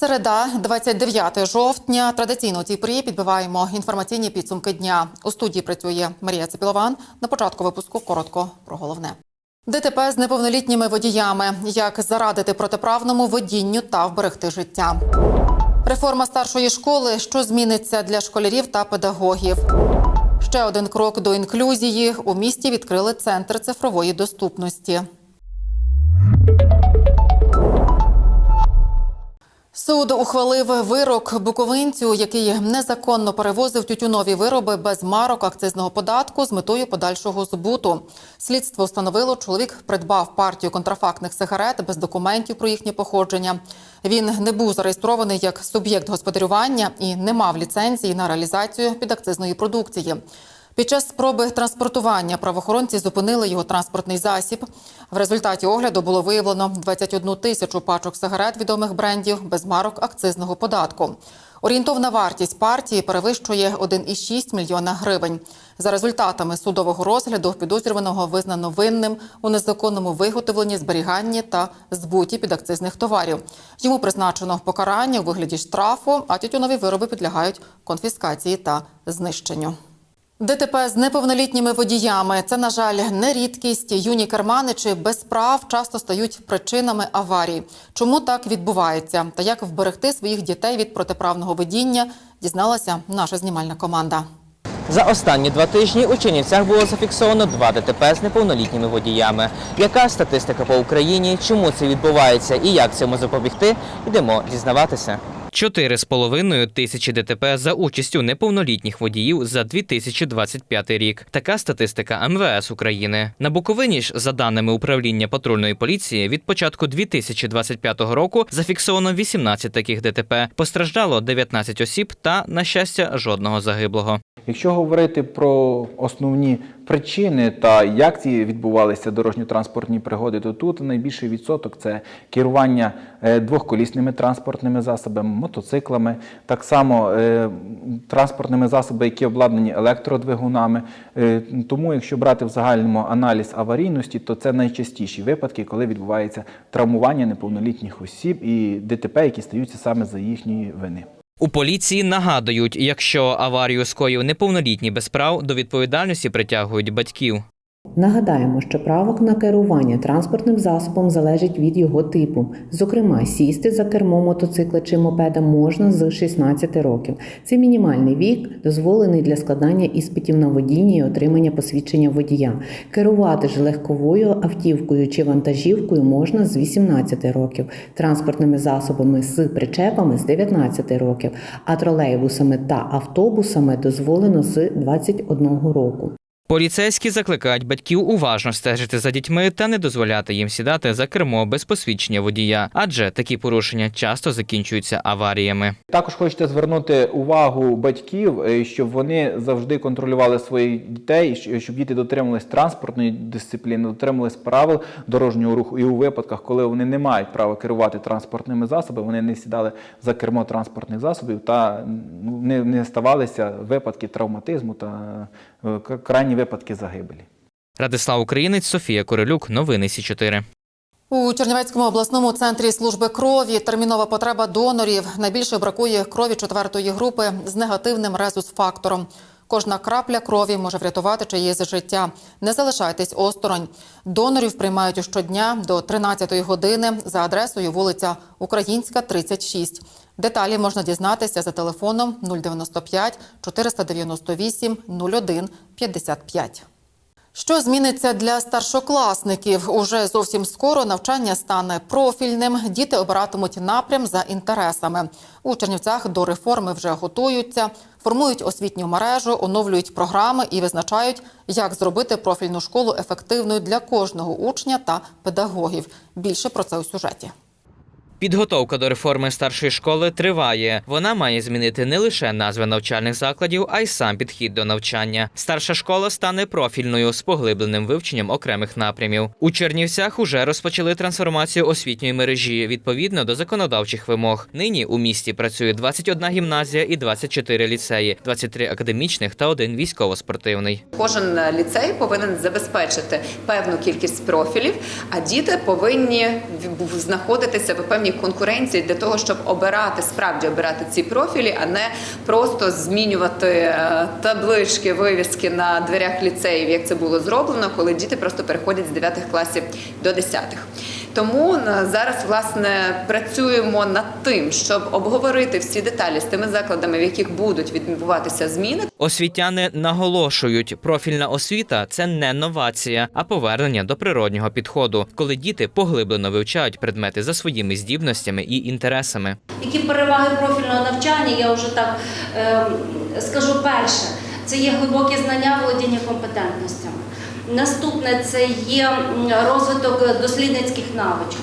Середа, 29 жовтня. Традиційно у цій порі підбиваємо інформаційні підсумки дня. У студії працює Марія Цепілован. На початку випуску коротко про головне. ДТП з неповнолітніми водіями. Як зарадити протиправному водінню та вберегти життя. Реформа старшої школи, що зміниться для школярів та педагогів. Ще один крок до інклюзії. У місті відкрили центр цифрової доступності. Суд ухвалив вирок буковинцю, який незаконно перевозив тютюнові вироби без марок акцизного податку з метою подальшого збуту. Слідство встановило, чоловік придбав партію контрафактних сигарет без документів про їхнє походження. Він не був зареєстрований як суб'єкт господарювання і не мав ліцензії на реалізацію підакцизної продукції. Під час спроби транспортування правоохоронці зупинили його транспортний засіб. В результаті огляду було виявлено 21 тисячу пачок сигарет відомих брендів без марок акцизного податку. Орієнтовна вартість партії перевищує 1,6 мільйона гривень. За результатами судового розгляду підозрюваного визнано винним у незаконному виготовленні, зберіганні та збуті підакцизних товарів. Йому призначено покарання у вигляді штрафу, а тютюнові вироби підлягають конфіскації та знищенню. ДТП з неповнолітніми водіями це, на жаль, не рідкість. Юні керманичі без прав часто стають причинами аварій. Чому так відбувається? Та як вберегти своїх дітей від протиправного водіння, дізналася наша знімальна команда. За останні два тижні у Чернівцях було зафіксовано два ДТП з неповнолітніми водіями. Яка статистика по Україні? Чому це відбувається і як цьому запобігти? Йдемо дізнаватися. Чотири з половиною тисячі ДТП за участю неповнолітніх водіїв за 2025 рік. Така статистика МВС України. На Буковині ж, за даними управління патрульної поліції, від початку 2025 року зафіксовано 18 таких ДТП. Постраждало 19 осіб та, на щастя, жодного загиблого. Якщо говорити про основні причини та як ці відбувалися дорожньо-транспортні пригоди, то тут найбільший відсоток це керування е, двохколісними транспортними засобами, мотоциклами, так само е, транспортними засобами, які обладнані електродвигунами. Е, Тому, якщо брати в загальному аналіз аварійності, то це найчастіші випадки, коли відбувається травмування неповнолітніх осіб і ДТП, які стаються саме за їхньої вини. У поліції нагадують, якщо аварію скоїв неповнолітній без прав, до відповідальності притягують батьків. Нагадаємо, що право на керування транспортним засобом залежить від його типу. Зокрема, сісти за кермо мотоцикла чи мопеда можна з 16 років. Це мінімальний вік, дозволений для складання іспитів на водіння і отримання посвідчення водія. Керувати ж легковою автівкою чи вантажівкою можна з 18 років, транспортними засобами з причепами з 19 років, а тролейбусами та автобусами дозволено з 21 року. Поліцейські закликають батьків уважно стежити за дітьми та не дозволяти їм сідати за кермо без посвідчення водія, адже такі порушення часто закінчуються аваріями. Також хочете звернути увагу батьків, е, щоб вони завжди контролювали своїх дітей, щоб діти дотримувались транспортної дисципліни, дотримувались правил дорожнього руху. І у випадках, коли вони не мають права керувати транспортними засобами, вони не сідали за кермо транспортних засобів та ну, не, ставалися випадки травматизму та крайні випадки загибелі. Радислав Українець, Софія Королюк, новини Сі 4 У Чернівецькому обласному центрі служби крові термінова потреба донорів. Найбільше бракує крові четвертої групи з негативним резус-фактором. Кожна крапля крові може врятувати чиєсь життя. Не залишайтесь осторонь. Донорів приймають щодня до 13-ї години за адресою вулиця Українська, 36. Деталі можна дізнатися за телефоном 095 498 01 55. Що зміниться для старшокласників? Уже зовсім скоро навчання стане профільним. Діти обиратимуть напрям за інтересами. У Чернівцях до реформи вже готуються, формують освітню мережу, оновлюють програми і визначають, як зробити профільну школу ефективною для кожного учня та педагогів. Більше про це у сюжеті. Підготовка до реформи старшої школи триває. Вона має змінити не лише назви навчальних закладів, а й сам підхід до навчання. Старша школа стане профільною з поглибленим вивченням окремих напрямів. У Чернівцях уже розпочали трансформацію освітньої мережі відповідно до законодавчих вимог. Нині у місті працює 21 гімназія і 24 ліцеї, 23 академічних та один військово-спортивний. Кожен ліцей повинен забезпечити певну кількість профілів, а діти повинні знаходитися в певній певній конкуренції для того, щоб обирати справді обирати ці профілі, а не просто змінювати е, таблички, вивіски на дверях ліцеїв, як це було зроблено, коли діти просто переходять з 9 класів до 10. Тому е, зараз власне працюємо над тим, щоб обговорити всі деталі з тими закладами, в яких будуть відбуватися зміни, Освітяни наголошують, профільна освіта це не новація, а повернення до природнього підходу, коли діти поглиблено вивчають предмети за своїми здібностями і інтересами. Які переваги профільного навчання, я вже так е, скажу перше, це є глибокі знання, володіння компетентностями. Наступне це є розвиток дослідницьких навичок,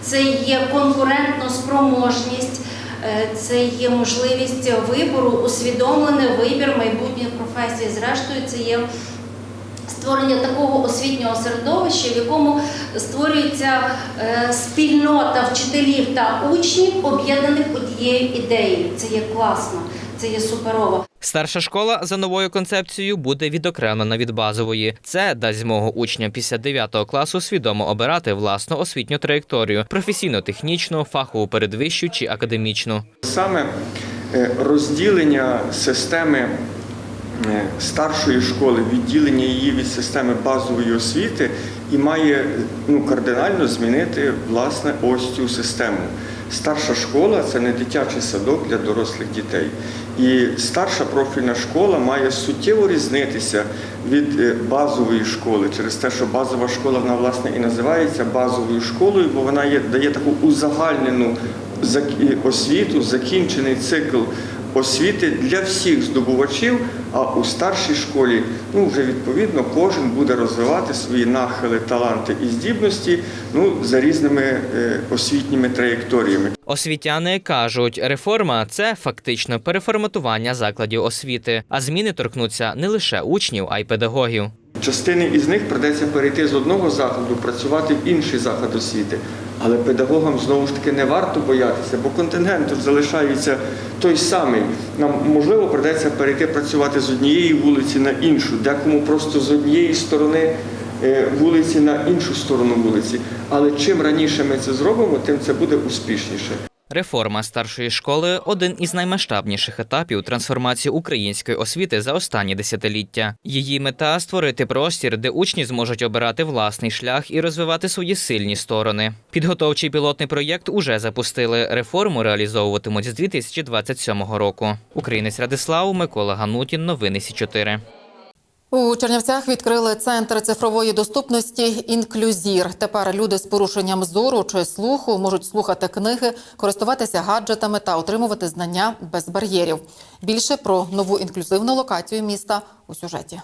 це є конкурентна спроможність, е, це є можливість вибору, усвідомлений вибір майбутньої професії. Зрештою, це є створення такого освітнього середовища, в якому створюється е, спільнота вчителів та учнів, об'єднаних однією ідеєю. Це є класно, це є суперово. Старша школа за новою концепцією буде відокремлена від базової. Це дасть змогу учням після 9 класу свідомо обирати власну освітню траєкторію професійно-технічну, фахову передвищу чи академічну. Саме е, розділення системи е, старшої школи, відділення її від системи базової освіти і має ну, кардинально змінити власне ось цю систему. Старша школа це не дитячий садок для дорослих дітей. І старша профільна школа має суттєво різнитися від е, базової школи через те, що базова школа вона власне і називається базовою школою, бо вона є, дає таку узагальнену освіту, закінчений цикл освіти для всіх здобувачів. А у старшій школі, ну вже відповідно, кожен буде розвивати свої нахили, таланти і здібності ну, за різними е, освітніми траєкторіями. Освітяни кажуть, реформа це фактично переформатування закладів освіти, а зміни торкнуться не лише учнів, а й педагогів. Частини із них придеться перейти з одного закладу, працювати в інший заклад освіти. Але педагогам знову ж таки не варто боятися, бо контингент тут залишається той самий. Нам можливо придеться перейти працювати з однієї вулиці на іншу, декому просто з однієї сторони е, вулиці на іншу сторону вулиці. Але чим раніше ми це зробимо, тим це буде успішніше. Реформа старшої школи один із наймасштабніших етапів трансформації української освіти за останні десятиліття. Її мета створити простір, де учні зможуть обирати власний шлях і розвивати свої сильні сторони. Підготовчий пілотний проєкт уже запустили. Реформу реалізовуватимуть з 2027 року. Українець Радислав Микола Ганутін. Новини Сі 4 У Чернівцях відкрили центр цифрової доступності Інклюзір. Тепер люди з порушенням зору чи слуху можуть слухати книги, користуватися гаджетами та отримувати знання без бар'єрів. Більше про нову інклюзивну локацію міста у сюжеті.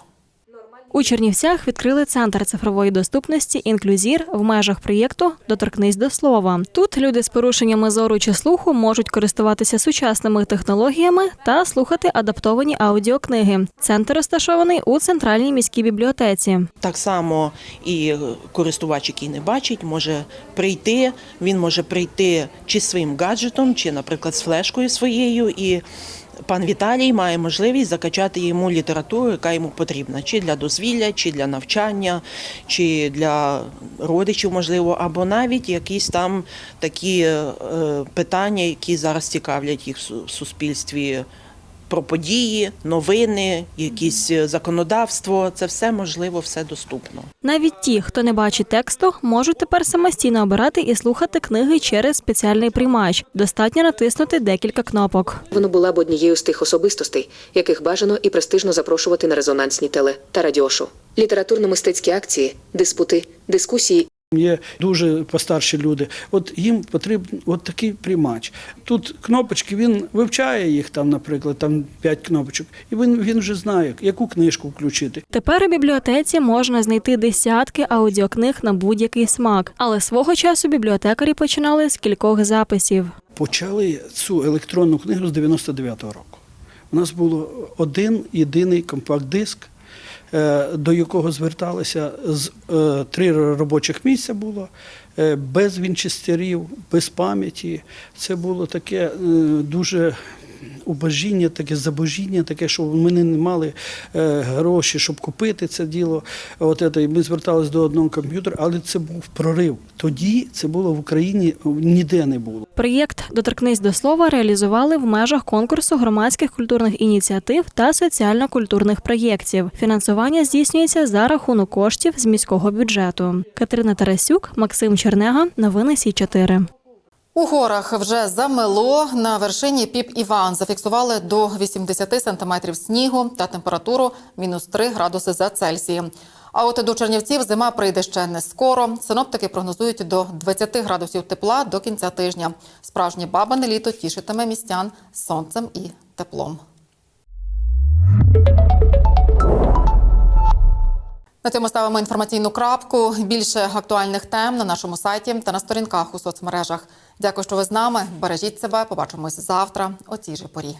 У Чернівцях відкрили центр цифрової доступності Інклюзір в межах проєкту Доторкнись до слова. Тут люди з порушеннями зору чи слуху можуть користуватися сучасними технологіями та слухати адаптовані аудіокниги. Центр розташований у центральній міській бібліотеці. Так само і користувач, який не бачить, може прийти. Він може прийти чи своїм гаджетом, чи, наприклад, з флешкою своєю. І пан Віталій має можливість закачати йому літературу, яка йому потрібна, чи для дозвілля, чи для навчання, чи для родичів, можливо, або навіть якісь там такі е, питання, які зараз цікавлять їх в суспільстві. Про події, новини, якісь е, законодавство це все можливо, все доступно. Навіть ті, хто не бачить тексту, можуть тепер самостійно обирати і слухати книги через спеціальний приймач. Достатньо натиснути декілька кнопок. Воно була б однією з тих особистостей, яких бажано і престижно запрошувати на резонансні теле та радіошоу. Літературно-мистецькі акції, диспути, дискусії Є дуже постарші люди. От їм потрібен от такий приймач. Тут кнопочки, він вивчає їх там, наприклад, там п'ять кнопочок, і він, він вже знає, яку книжку включити. Тепер у бібліотеці можна знайти десятки аудіокниг на будь-який смак, але свого часу бібліотекарі починали з кількох записів. Почали цю електронну книгу з 99-го року. У нас було один єдиний компакт-диск, до якого зверталися з е, три робочих місця було, е, без вінчестерів, без пам'яті. Це було таке е, дуже убожіння, таке забожіння, таке, що ми не мали е, гроші, щоб купити це діло. От це, і ми зверталися до одного комп'ютера, але це був прорив. Тоді це було в Україні ніде не було. Проєкт Доторкнись до слова реалізували в межах конкурсу громадських культурних ініціатив та соціально-культурних проєктів. Фінансування здійснюється за рахунок коштів з міського бюджету. Катерина Тарасюк, Максим Чернега. Новини Сі 4 У горах вже замело. На вершині Піп Іван зафіксували до 80 сантиметрів снігу та температуру мінус 3 градуси за Цельсієм. А от до Чернівців зима прийде ще не скоро. Синоптики прогнозують до 20 градусів тепла до кінця тижня. Справжнє бабане літо тішитиме містян сонцем і теплом. На цьому ставимо інформаційну крапку. Більше актуальних тем на нашому сайті та на сторінках у соцмережах. Дякую, що ви з нами. Бережіть себе. Побачимось завтра о цій же порі.